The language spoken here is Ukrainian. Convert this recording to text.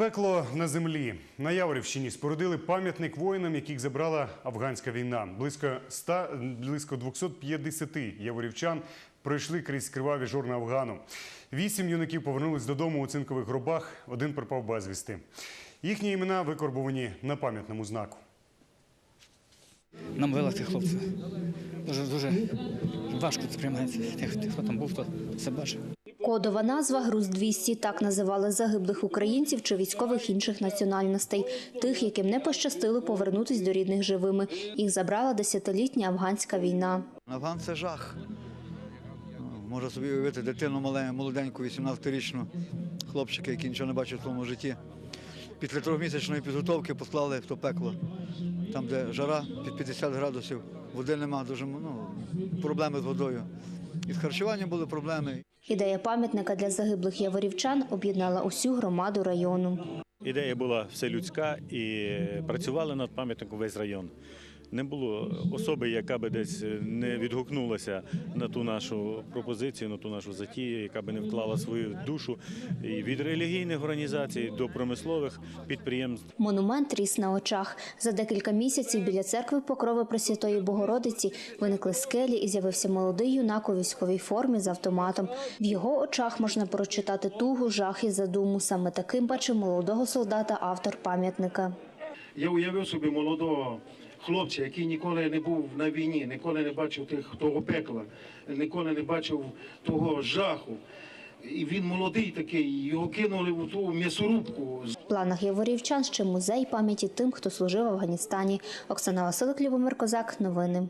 Пекло на землі на Яворівщині спорудили пам'ятник воїнам, яких забрала афганська війна. Близько 100, близько 250 яворівчан пройшли крізь криваві жорни Афгану. Вісім юнаків повернулись додому у цинкових гробах. Один пропав безвісти. Їхні імена викорбовані на пам'ятному знаку. Нам вилити хлопці. Дуже дуже важко це приймається. Тих, хто там був, хто це бачив. Кодова назва «Груз 200» – так називали загиблих українців чи військових інших національностей. Тих, яким не пощастило повернутись до рідних живими. Їх забрала десятилітня афганська війна. Афган це жах. Можна собі уявити дитину молоденьку, 18-річну хлопчика, який нічого не бачив в своєму житті. Після трьохмісячної підготовки послали в то пекло, там, де жара під 50 градусів, води нема, дуже ну, проблеми з водою. І з харчуванням були проблеми. Ідея пам'ятника для загиблих яворівчан об'єднала усю громаду району. Ідея була вселюдська і працювали над пам'ятником весь район. Не було особи, яка би десь не відгукнулася на ту нашу пропозицію, на ту нашу затію, яка би не вклала свою душу і від релігійних організацій до промислових підприємств. Монумент ріс на очах. За декілька місяців біля церкви Покрови Пресвятої Богородиці виникли скелі і з'явився молодий юнак у військовій формі з автоматом. В його очах можна прочитати тугу, жах і задуму. Саме таким бачив молодого солдата автор пам'ятника. Я уявив собі молодого хлопця, який ніколи не був на війні, ніколи не бачив тих, того пекла, ніколи не бачив того жаху. І він молодий такий, його кинули в ту м'ясорубку. В планах яворівчан ще музей пам'яті тим, хто служив в Афганістані. Оксана Василик, Любомир Козак. Новини.